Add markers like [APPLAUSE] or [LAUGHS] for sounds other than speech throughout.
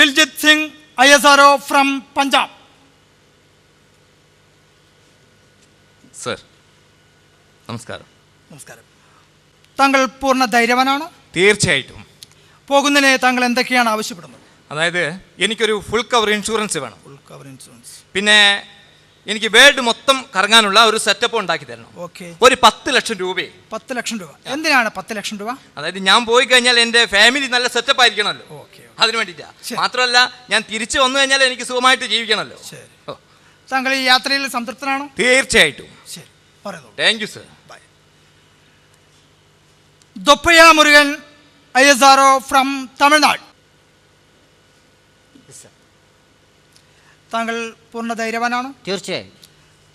Biljit Singh I S R O from Punjab. Sir നമസ്കാരം. നമസ്കാരം. താങ്കൾ പൂർണ ധൈര്യവാനാണ്? തീർച്ചയായിട്ടും. പോകുന്നതിന് താങ്കൾ എന്തൊക്കെയാണ് ആവശ്യപ്പെടുന്നത്? അതായത് എനിക്കൊരു ഫുൾ കവർ ഇൻഷുറൻസ് വേണം. ഫുൾ കവർ ഇൻഷുറൻസ് പിന്നെ എനിക്ക് വേൾഡ് മൊത്തം കറങ്ങാനുള്ള ഒരു സെറ്റപ്പ് ഉണ്ടാക്കി തരണം. ഓക്കെ ഒരു പത്ത് ലക്ഷം രൂപയെ. പത്ത് ലക്ഷം രൂപ. എന്തിനാണ് പത്ത് ലക്ഷം രൂപ? അതായത് ഞാൻ പോയി കഴിഞ്ഞാൽ എന്റെ ഫാമിലി നല്ല സെറ്റപ്പ് ആയിരിക്കണമല്ലോ. ഓക്കെ അതിന് വേണ്ടിയിട്ടാ. മാത്രമല്ല ഞാൻ തിരിച്ചു വന്നു കഴിഞ്ഞാൽ എനിക്ക് സുഖമായിട്ട് ജീവിക്കണമല്ലോ. താങ്കൾ ഈ യാത്രയിൽ സംതൃപ്തനാണോ? തീർച്ചയായിട്ടും. ശരി. പറയുന്നു. Thank you sir Doppayya Murugan I S R O from Tamil Nadu താങ്കൾ പൂർണ ധൈര്യവാനാണ് തീർച്ചയായും.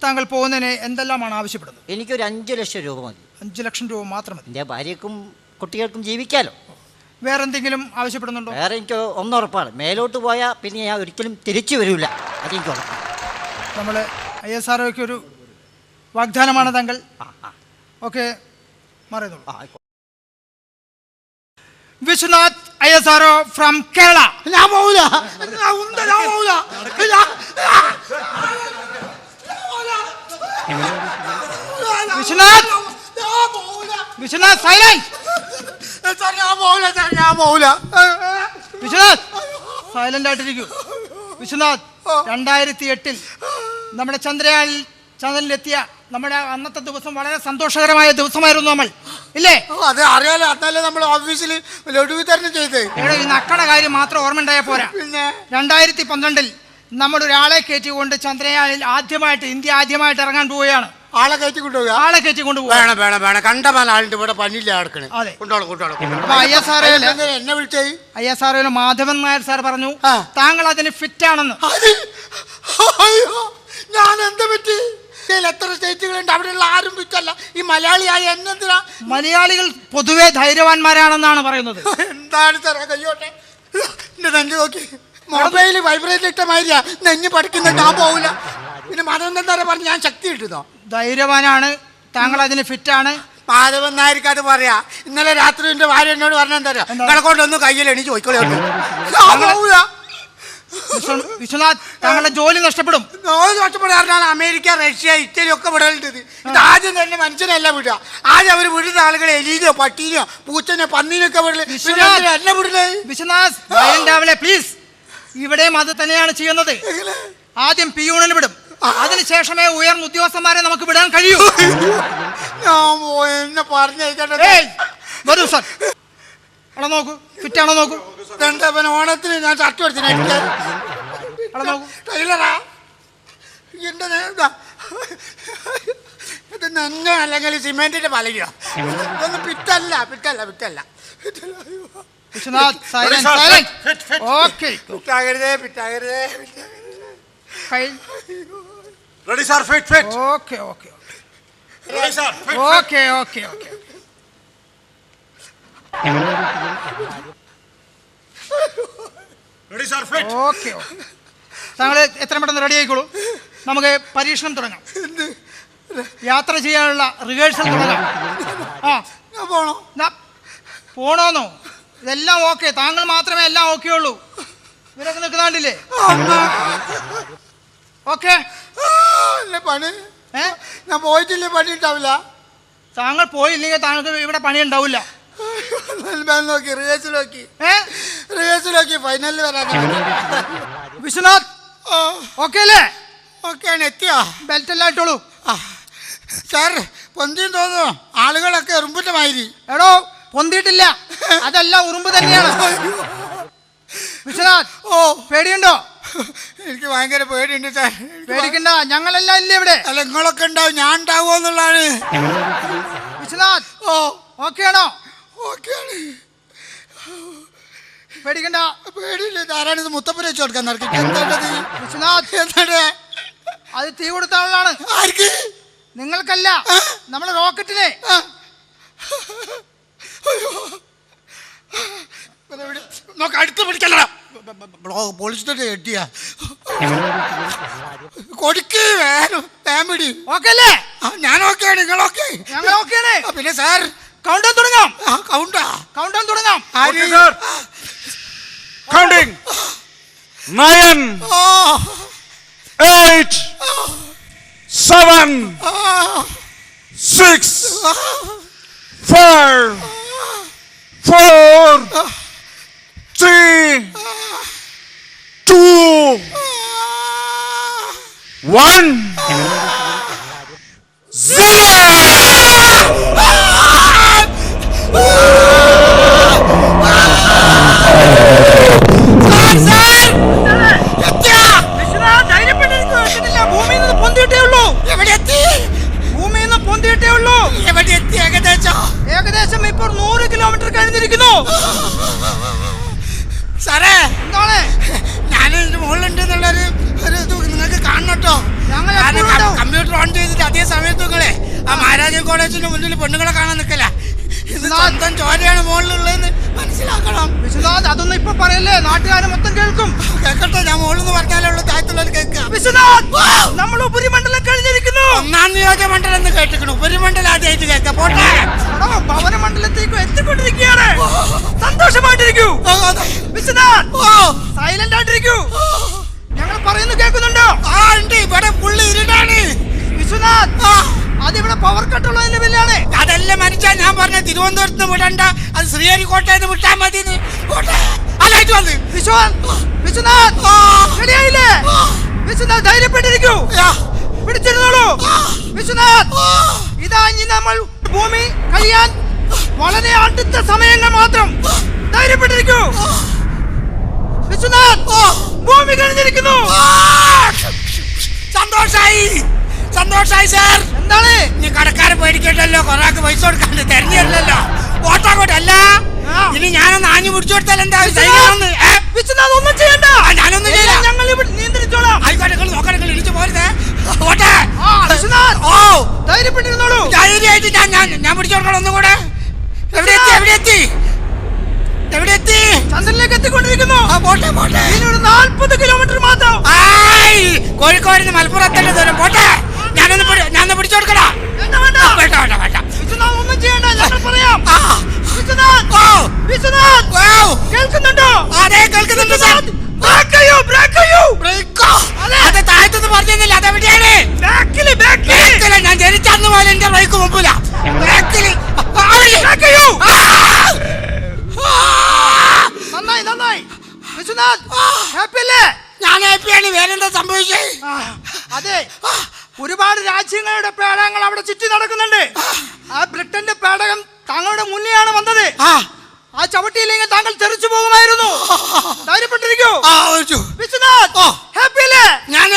താങ്കൾ പോകുന്നതിന് എന്തെല്ലാമാണ് ആവശ്യപ്പെടുന്നത്? എനിക്കൊരു അഞ്ച് ലക്ഷം രൂപ മതി. അഞ്ച് ലക്ഷം രൂപ മാത്രം മതി. എന്റെ ഭാര്യക്കും കുട്ടികൾക്കും ജീവിക്കാലോ. വേറെ എന്തെങ്കിലും ആവശ്യപ്പെടുന്നുണ്ടോ? വേറെ എനിക്ക് ഒന്നുറപ്പാണ്. മേലോട്ട് പോയാൽ പിന്നെ ഞാൻ ഒരിക്കലും തിരിച്ചു വരില്ല അതെനിക്ക് ഉറപ്പാണ്. നമ്മൾ ഐ എസ് ആർ ഒക്കെ ഒരു വാഗ്ദാനമാണ് താങ്കൾ. ആ ആ. ഓക്കെ മാറിയതുള്ളൂ വിശ്വനാഥ് ഐ സാറോ ഫ്രം കേരള. ഞാൻ പോവില്ല ഞാൻ ഉണ്ട ഞാൻ പോവില്ല വിശ്വനാഥ്! വിശ്വനാഥ് സൈലൻസ് സാർ ഞാൻ പോവില്ല സാർ ഞാൻ പോവില്ല വിശ്വനാഥ് സൈലന്റ് ആയിട്ടിരിക്കൂ. വിശ്വനാഥ് രണ്ടായിരത്തി എട്ടിൽ നമ്മുടെ ചന്ദ്രയാനിൽ ചന്ദ്രനിലെത്തിയ നമ്മുടെ അന്നത്തെ ദിവസം വളരെ സന്തോഷകരമായ ദിവസമായിരുന്നു നമ്മൾ. ഇല്ലേ? ഓ, അത് അറിയാലോ. അന്നല്ലേ നമ്മൾ ഓഫീസിൽ ലഡു വിതരണം ചെയ്തേ. ഇവിടെ ഈ നക്കണ കാര്യം മാത്രം ഓർമ്മയുണ്ടായ പോരാ. പിന്നെ? രണ്ടായിരത്തി പന്ത്രണ്ടിൽ നമ്മൾ ഒരാളെ കയറ്റിക്കൊണ്ട് ചന്ദ്രയാനിൽ ആദ്യമായിട്ട് ഇന്ത്യ ആദ്യമായിട്ട് ഇറങ്ങാൻ പോവുകയാണ്. ആളെ കയറ്റി കൊണ്ടുപോകുക ആളെ കയറ്റി പോവുക വേണം വേണം. വേണം കണ്ടമാൻ ആളുണ്ട് ഇവിടെ പണിയില്ല ആർക്കണ് അതെ. കൊണ്ടോളൂ കൊണ്ടോളൂ അപ്പൊ ഐ എസ് ആർ എന്നെ വിളിച്ചേ. I S R Madhavan Nair sir പറഞ്ഞു ആ. താങ്കൾ അതിന് ഫിറ്റ് ആണെന്ന് അത്? അയ്യോ ഞാൻ എന്താ പറ്റി? ഇതിൽ എത്ര സ്റ്റേറ്റുകളുണ്ട്? അവിടെയുള്ള ആരും വിറ്റല്ല ഈ മലയാളിയായ എന്നെന്തിനാ? മലയാളികൾ പൊതുവെ ധൈര്യവാന്മാരാണെന്നാണ് പറയുന്നത്. എന്താണ് സാറേ കയ്യോട്ടെ? എന്റെ നെഞ്ച് നോക്കി. മൊബൈൽ വൈബ്രേറ്റ് ഇട്ട മാതിരിയാ. നെഞ്ഞ് പഠിക്കുന്ന ഞാൻ പോവില്ല പിന്നെ മാധവൻ എന്താ പറഞ്ഞ് ഞാൻ ശക്തി ഇട്ടുതോ ധൈര്യവാനാണ് താങ്കൾ അതിന് ഫിറ്റ് ആണ് മാധവൻ നായർക്ക് അത് പറയാ. ഇന്നലെ രാത്രി എന്റെ ഭാര്യ എന്നോട് പറഞ്ഞെന്താ? നിങ്ങളെ കൊണ്ടൊന്നും കയ്യിൽ എണീച്ച് പോയിക്കോളൂ വിശ്വനാഥ് താങ്കളുടെ ജോലി നഷ്ടപ്പെടും. ജോലി കഷ്ടപ്പെടാറിനാണ് അമേരിക്ക റഷ്യ ഇറ്റലി ഒക്കെ വിടേണ്ടത് ഇത് ആദ്യം തന്നെ മനുഷ്യനല്ല വിടുക. ആദ്യം അവർ വിടുന്ന ആളുകളെ എലിയോ പട്ടീനോ പൂച്ചനോ പന്നീനൊക്കെ വിടൽ. പിന്നെ വിശ്വനാഥ്. വിടലേ? പ്ലീസ് ഇവിടെയും അത് തന്നെയാണ് ചെയ്യുന്നത്? ആദ്യം പിയൂണിന് വിടും. അതിനുശേഷമേ ഉയർന്ന ഉദ്യോഗസ്ഥന്മാരെ നമുക്ക് വിടാൻ കഴിയൂ. ഞാൻ ഏയ് വരൂ സർ അവിടെ നോക്കൂ. ഫിറ്റ് ആണോ നോക്കൂ. പിന്നെ ഓണത്തിന് ഞാൻ ഷർട്ട് ടൈലറാ. എന്റെ നേതാ ഇത് നെഞ്ഞ അല്ലെങ്കിൽ സിമെന്റിന്റെ പലകയോ. ഇതൊന്നും പിറ്റല്ല പിറ്റല്ല പിറ്റല്ല. പിറ്റാകരുതേ പിറ്റാകരുതേ ready fit fit. Okay okay. Fit. Okay okay okay Sir. Fit. Okay താങ്കൾ എത്ര പെട്ടെന്ന് റെഡി ആയിക്കോളൂ. നമുക്ക് പരീക്ഷണം തുടങ്ങാം. യാത്ര ചെയ്യാനുള്ള റിഹേഴ്സൽ തുടങ്ങാം. ആ. പോണോന്നോ? ഇതെല്ലാം ഓക്കെ താങ്കൾ മാത്രമേ എല്ലാം ഓക്കെ ഉള്ളൂ. ഇവരൊക്കെ നിൽക്കുന്നാണ്ടില്ലേ? ഓക്കെ പണി. ഞാൻ പോയിട്ടില്ലേ പണി ഉണ്ടാവില്ല? താങ്കൾ പോയില്ലെങ്കിൽ താങ്കൾക്ക് ഇവിടെ പണി ഉണ്ടാവില്ല. ഞാൻ [LAUGHS] നോക്കി റിഹേഴ്സൽ നോക്കി. റിഹേഴ്സൽ നോക്കി ഫൈനലിൽ വരാൻ വിശ്വനാഥ് ഓക്കെ അല്ലേ? ഓക്കെയാണ് എത്തിയോ? ബെൽറ്റ് എല്ലാം ഇട്ടോളൂ. സാർ പൊന്തിയും തോന്നുന്നു. ആളുകളൊക്കെ എറുമ്പിന്റെ മാതിരി എടോ പൊന്തിയിട്ടില്ല. അതല്ല ഉറുമ്പ് തന്നെയാണ്. വിശ്വനാഥ് ഓ. പേടിയുണ്ടോ? എനിക്ക് ഭയങ്കര പേടിയുണ്ട് സാർ പേടിക്കണ്ട ഞങ്ങളെല്ലാം ഇല്ലേ ഇവിടെ? അല്ല നിങ്ങളൊക്കെ ഉണ്ടാവും ഞാൻ ഉണ്ടാവുമോ എന്നുള്ളതാണ്. വിശ്വനാഥ് ഓ. ഓക്കെ ആണോ? ഓക്കെയാണ് പേടിക്കണ്ട. പേടിയില്ല. ആരാണ് ഇത് മുത്തപ്പനെ വെച്ച് കൊടുക്കാൻ നടക്കിട്ട് എന്താണ്ടത് വിശ്വനാഥ്. എന്താണ്? അത് തീ കൊടുത്ത ആളാണ് ആർക്ക്? നിങ്ങൾക്കല്ല. നമ്മളെ റോക്കറ്റിനെ. നോക്ക് അടുത്ത് പിടിക്കല്ല എട്ടിയാ കൊടുക്ക് വേണം ഫാമിലി ഓക്കെ അല്ലേ ഞാൻ ഓക്കെയാണ്. നിങ്ങളൊക്കെ ഞങ്ങൾ ഓക്കെയാണ്. പിന്നെ സാർ കൗണ്ട് ഡൗൺ തുടങ്ങാം ആ കൗണ്ടാ കൗണ്ട് ഡൗൺ തുടങ്ങാം ആര് Okay, sir. Counting. nine, eight, seven, six, five, four, three, two, one, zero. സാറേ. എന്താണ്? ഞാൻ ഇതിന്റെ മുകളിലുണ്ട് എന്നുള്ളൊരു ഒരു ഇത് നിങ്ങൾക്ക് കാണണട്ടോ. കമ്പ്യൂട്ടർ ഓൺ ചെയ്തിട്ട് അതേ സമയത്ത് നിങ്ങളെ ആ മഹാരാജ കോളേജിന്റെ മുന്നിൽ പെണ്ണുങ്ങളെ കാണാൻ നിൽക്കല. സ്വന്തം ചോരയാണ് മുകളിലുള്ളതെന്ന് മനസ്സിലാക്കണം. വിശ്വനാഥ് അതൊന്നും ഇപ്പൊ പറയല്ലേ? നാട്ടുകാരെ മൊത്തം കേൾക്കും. കേൾക്കട്ടെ ഞാൻ മുകളിൽ നിന്ന് പറഞ്ഞാലേ ഉള്ളൂ താഴത്തുള്ളവർ കേൾക്കാം. വിശ്വനാഥ് നമ്മൾ ഒന്നാം നിയോജകമണ്ഡലം എന്ന് കേട്ടിക്കണു ഉപരിമണ്ഡലം ആദ്യമായിട്ട് കേൾക്കാം. പോട്ടെ. ഭവനമണ്ഡലത്തേക്കും എത്തിക്കൊണ്ടിരിക്കുകയാണ്. സന്തോഷമായിട്ടിരിക്കൂ. വിശ്വനാഥ് സൈലന്റ് ആയിട്ടിരിക്കൂ ഞങ്ങൾ പറയുന്നത് കേൾക്കുന്നുണ്ടോ? ആ ഉണ്ട്. ഇവിടെ പുള്ളി ഇരുടാണ് വിശ്വനാഥ് അതിവിടെ പവർ കട്ടുള്ളതിന്റെ ബില്ലാണ് അതല്ല മനുഷ്യ ഞാൻ പറഞ്ഞ തിരുവനന്തപുരത്ത് നിന്ന് വിടണ്ട. അത് ശ്രീഹരിക്കോട്ടയിൽ നിന്ന് വിട്ടാൽ മതി അല്ലായിട്ട് വന്ന്. വിശ്വനാഥ് വിശ്വനാഥ് ധൈര്യപ്പെട്ടിരിക്കൂ. പിടിച്ചിരുന്നോളൂ. വിശ്വനാഥ് ഇതാ ഇനി നമ്മൾ ഭൂമി കഴിയാൻ വളരെ അടുത്ത സമയങ്ങൾ മാത്രം ധൈര്യപ്പെട്ടിരിക്കൂ. വിശ്വനാഥ് ഭൂമി കഴിഞ്ഞിരിക്കുന്നു. സന്തോഷായി. സന്തോഷായി സാർ എന്താണ്? ഇനി കടക്കാരൻ പേടിക്കണ്ടല്ലോ. കൊറാക്ക് പൈസ കൊടുക്കാണ്ട് തെരഞ്ഞില്ലല്ലോ ഓട്ടോ കൊണ്ടല്ല ഇനി ഞാനൊന്ന് ആഞ്ഞു പിടിച്ചു കൊടുത്താൽ എന്താ? വിശ്വനാഥ് ഒന്നും ചെയ്യണ്ട. ഞാനൊന്നും ചെയ്യില്ല. ഞങ്ങൾ ഇവിടെ നിയന്ത്രിച്ചോളാം. ആയിക്കോട്ടെ നിങ്ങൾ നോക്കട്ടെ നിങ്ങൾ ഇടിച്ചു പോരുതേ ഓട്ടെ. വിശ്വനാഥ്. ഓ. ധൈര്യപ്പെട്ടിരുന്നോളൂ. ധൈര്യമായിട്ട് ഞാൻ ഞാൻ ഞാൻ പിടിച്ചു കൊടുക്കണം ഒന്നും കൂടെ എവിടെ എത്തി എവിടെ എത്തി എവിടെ എത്തി ചന്ദ്രനിലേക്ക് എത്തിക്കൊണ്ടിരിക്കുന്നു. ആ പോട്ടെ പോട്ടെ. ഇനി ഒരു നാൽപ്പത് കിലോമീറ്റർ മാത്രം. ആയ് കോഴിക്കോട് നിന്ന് മലപ്പുറത്തല്ലേ ദൂരം. പോട്ടെ. ഞാനൊന്ന് ഞാനൊന്ന് പിടിച്ചു കൊടുക്കടാ വേണ്ട. വേണ്ട വേണ്ട വേണ്ട. വേണ്ട ഒന്നും ചെയ്യണ്ട. ഞങ്ങൾ പറയാം. വിശ്വനാഥ്. ഓ. വിശ്വനാഥ്! വൗ. കേൾക്കുന്നുണ്ടോ? അതെ കേൾക്കുന്നുണ്ട് സാർ ബ്രേക്ക് ചെയ്യൂ ബ്രേക്ക് ചെയ്യൂ! ബ്രേക്കോ അതെ. അത് താഴത്തുനിന്ന് പറഞ്ഞില്ല അതെവിടെയാണ്? ബാക്കിൽ ബാക്കിൽ ബ്രേക്കിൽ ഞാൻ ജനിച്ചന്ന് പോലെ എന്റെ ബ്രേക്ക് മുമ്പില. ബ്രേക്കിൽ അവിടെ. ബ്രേക്ക് ചെയ്യൂ! നന്നായി നന്നായി. വിശ്വനാഥ് ഹാപ്പി അല്ലേ? ഞാൻ ഹാപ്പിയാണ് വേറെന്താ സംഭവിച്ചത് അതെ. ഒരുപാട് രാജ്യങ്ങളുടെ പേടകങ്ങൾ അവിടെ ചുറ്റി നടക്കുന്നുണ്ട്. ആ. ബ്രിട്ടന്റെ പേടകം തങ്ങളുടെ മുന്നെയാണ് വന്നത്. ആ ചവിട്ടിയില്ലെങ്കിൽ താങ്കൾ തെറിച്ചു പോകുമായിരുന്നു. [LAUGHS] ധൈര്യപ്പെട്ടിരിക്കൂ. അല്ലേ? ഞാൻ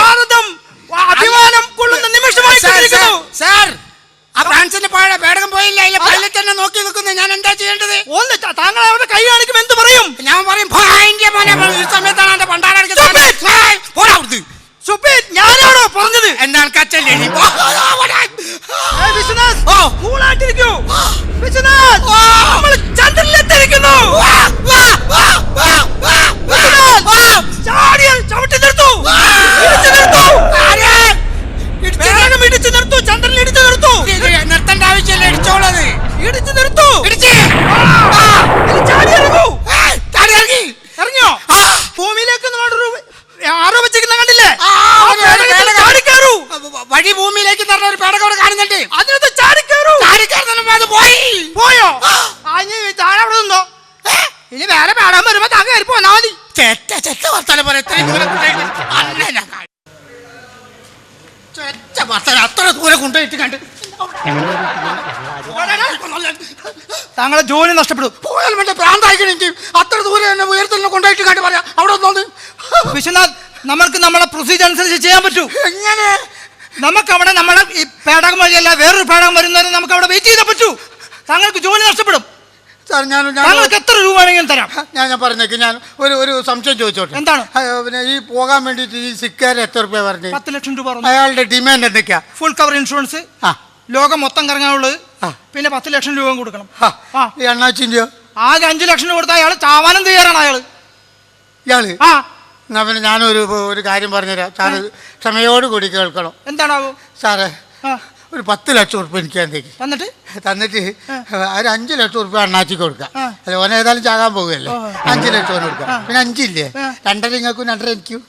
ഭാരതം അഭിമാനം കൊള്ളുന്ന നിമിഷമായി സാർ, ആ ഫ്രാൻസിന്റെ പാഴ പേടകം പോയില്ല? അതിലെ തന്നെ നോക്കി ഞാൻ എന്താ ചെയ്യേണ്ടത്? ഒന്ന് ത- താങ്കൾ അവരുടെ കൈ കാണിക്കും എന്ത് പറയും? ഞാൻ പറയും "ഭായിന്റെ മോനെ ഈ സമയത്താണ് എന്റെ ഞാനാണോ പറഞ്ഞത്? എന്നാൽ കച്ചല്ലേ കൂളായിട്ടിരിക്കൂ. വിശ്വനാഥ് ഓ. നമ്മൾ ചന്ദ്രനിലെത്തിയിരിക്കുന്നു വിശ്വനാഥ് ചാടിയ ചവിട്ടി നിർത്തൂ ഇടിച്ചു നിർത്തൂ ആരെ? ഇടിച്ച് വേഗം ഇടിച്ചു നിർത്തൂ ചന്ദ്രനിൽ ഇടിച്ചു നിർത്തൂ ഇത് നിർത്തേണ്ട ആവശ്യമില്ല ഇടിച്ചോളത് ഇടിച്ചു നിർത്തൂ ഇടിച്ച് ഇനി ചാടി ഇറങ്ങൂ ഏയ്, ചാടി ഇറങ്ങി. ഇറങ്ങിയോ ആ. ഭൂമിയിലേക്ക് നമ്മളൊരു ആരോപിച്ചിരിക്കുന്ന കണ്ടില്ലേ ആ, ആ ഒരു പേടകത്തിൽ പേടകം. ചാടി കയറൂ വഴി ഭൂമിയിലേക്ക് തരുന്ന ഒരു പേടകം അവിടെ കാണുന്നുണ്ട് അതിനകത്ത് ചാടി കയറൂ ചാടിക്കാരനും അത് പോയി പോയോ ആ ഇനി താഴെ അവിടെ നിന്നോ ഇനി വേറെ പേടാൻ വരുമ്പോ താങ്കൾ കയറി പോന്നാ മതി ചെറ്റ ചെറ്റ വർത്താനം പോലെ എത്രയും ദൂരം കൊണ്ടുപോയിട്ട് അന്നെ ഞാൻ കാണും. ചെറ്റ വർത്താനം അത്ര ദൂരം കൊണ്ടുപോയിട്ട് കണ്ട് താങ്കളെ ജോലി നഷ്ടപ്പെടും. പോയാൽ വേണ്ട പ്രാന്തായിക്കണെങ്കിൽ അത്ര ദൂരെ എന്നെ ഉയരത്തിൽ കൊണ്ടുപോയിട്ട് കണ്ട് പറയാം. അവിടെ ഒന്നോന്ന് വിശ്വനാഥ് നമ്മൾക്ക് നമ്മളെ പ്രൊസീജിയർ അനുസരിച്ച് ചെയ്യാൻ പറ്റൂ. എങ്ങനെ? നമുക്ക് അവിടെ നമ്മളെ ഈ പേടകം വഴിയല്ല വേറൊരു പേടകം വരുന്നവരെ നമുക്ക് അവിടെ വെയിറ്റ് ചെയ്താൽ പറ്റൂ. താങ്കൾക്ക് ജോലി നഷ്ടപ്പെടും. താങ്കൾക്ക് എത്ര രൂപ വേണമെങ്കിലും ഞാൻ ഞാൻ പറഞ്ഞേക്ക് ഞാൻ ഒരു ഒരു സംശയം ചോദിച്ചോട്ടെ? എന്താണ്? പിന്നെ ഈ പോകാൻ വേണ്ടിയിട്ട് ഈ സിക്കാർ എത്ര രൂപ പറഞ്ഞു? പത്ത് ലക്ഷം രൂപ പറഞ്ഞു? അയാളുടെ ഡിമാൻഡ് എന്തൊക്കെയാ? ഫുൾ കവർ ഇൻഷുറൻസ് ആ. ലോകം മൊത്തം കറങ്ങാനുള്ളത്. ആ. പിന്നെ പത്ത് ലക്ഷം രൂപ കൊടുക്കണം. ആ, ആ. ഈ അണ്ണാച്ചിന്റെയോ ആകെ അഞ്ചു ലക്ഷം രൂപ കൊടുത്താൽ അയാൾ ചാവാനും തയ്യാറാണ് അയാൾ ഇയാൾ? ആ. എന്നാ പിന്നെ ഞാനൊരു ഒരു കാര്യം പറഞ്ഞുതരാം. സാറ് ക്ഷമയോട് കൂടി കേൾക്കണം. എന്താണാവോ? സാറേ ആ. ഒരു പത്ത് ലക്ഷം ഉറുപ്പ് എനിക്ക് എന്തേക്ക് തന്നിട്ട്? തന്നിട്ട് ഒരു അഞ്ച് ലക്ഷം ഉറുപ്പ് അണ്ണാച്ചിക്ക് കൊടുക്കാം. അല്ല ഓൻ ഏതായാലും ചാകാൻ പോകുകയല്ലേ അഞ്ചു ലക്ഷം ഓന കൊടുക്കാം. പിന്നെ അഞ്ചില്ലേ. രണ്ടര ഇങ്ങൾക്കും രണ്ടര എനിക്കും.